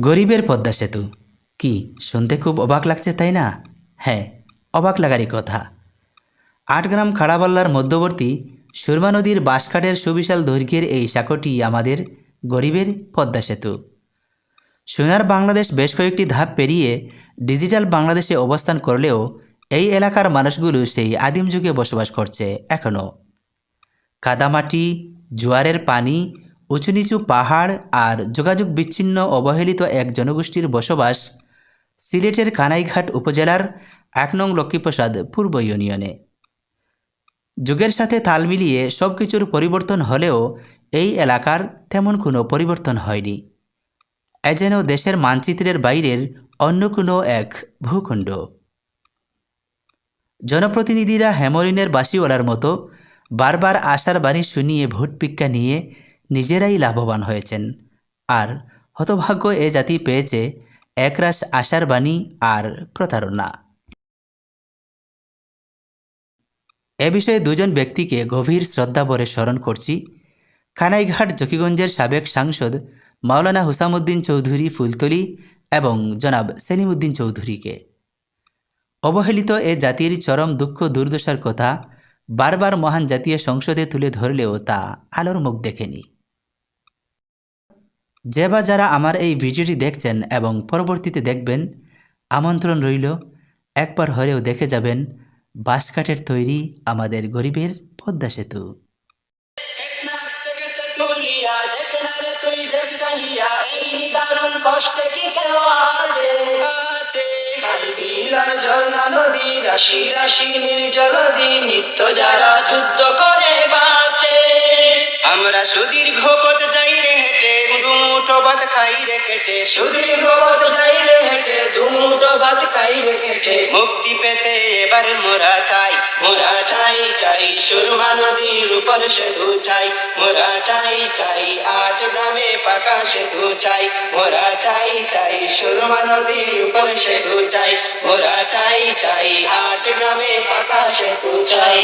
গরিবের পদ্মা সেতু। কি, শুনতে খুব অবাক লাগছে, তাই না? হ্যাঁ অবাক লাগারই কথা। আটগ্রাম খাড়াবাল্লার মধ্যবর্তী সুরমা নদীর বাঁশকাঠের সুবিশাল দৈর্ঘ্যের এই সাঁকোটি আমাদের গরিবের পদ্মা সেতু। সোনার বাংলাদেশ বেশ কয়েকটি ধাপ পেরিয়ে ডিজিটাল বাংলাদেশে অবস্থান করলেও এই এলাকার মানুষগুলো সেই আদিম যুগে বসবাস করছে এখনও কাদামাটি, জোয়ারের পানি উঁচু নিচু পাহাড় আর যোগাযোগ বিচ্ছিন্ন অবহেলিত এক জনগোষ্ঠীর বসবাস সিলেটের কানাইঘাট উপজেলার এক নং লক্ষ্মীপ্রসাদ পূর্ব ইউনিয়নে। যুগের সাথে তাল মিলিয়ে সব কিছুর পরিবর্তন হলেও এই এলাকার তেমন কোনো পরিবর্তন হয়নি। এ যেন দেশের মানচিত্রের বাইরের অন্য কোনো এক ভূখণ্ড। জনপ্রতিনিধিরা হেমরিনের বাসিওয়ালার মতো বারবার আশার বাণী শুনিয়ে ভোট ভিক্ষা নিয়ে নিজেরাই লাভবান হয়েছেন। আর হতভাগ্য এ জাতি পেয়েছে একরাশ আশার বাণী আর প্রতারণা। এ বিষয়ে দুজন ব্যক্তিকে গভীর শ্রদ্ধাভরে স্মরণ করছি। খানাইঘাট জকিগঞ্জের সাবেক সাংসদ মাওলানা হুসামুদ্দিন চৌধুরী ফুলতলি এবং জনাব সেলিমুদ্দিন চৌধুরীকে। অবহেলিত এ জাতির চরম দুঃখ দুর্দশার কথা বারবার মহান জাতীয় সংসদে তুলে ধরলেও তা আলোর মুখ দেখেনি। যে বা যারা আমার এই ভিডিওটি দেখছেন এবং পরবর্তীতে দেখবেন আমন্ত্রণ রইল একবার হলেও দেখে যাবেন বাঁশকাঠের তৈরি আমাদের গরিবের পদ্মা সেতু নদী, রাশি রাশি নীল জলধি, নিত্য যারা যুদ্ধ। আমরা সুদীর্ঘ পথ যাই রে হেঁটে দুমুঠো ভাত খাই রে কেটে। সুদীর্ঘ পথ যাই রে হেঁটে দুমুঠো ভাত খাই রে কেটে। মুক্তি পেতে এবার মোরা চাই মোরা চাই চাই সুরমা নদীর উপর সেতু চাই। মোরা চাই চাই আট গ্রামে পাকা সেতু চাই। মোরা চাই চাই সুরমা নদীর উপর সেতু চাই। মোরা চাই চাই আট গ্রামে পাকা সেতু চাই।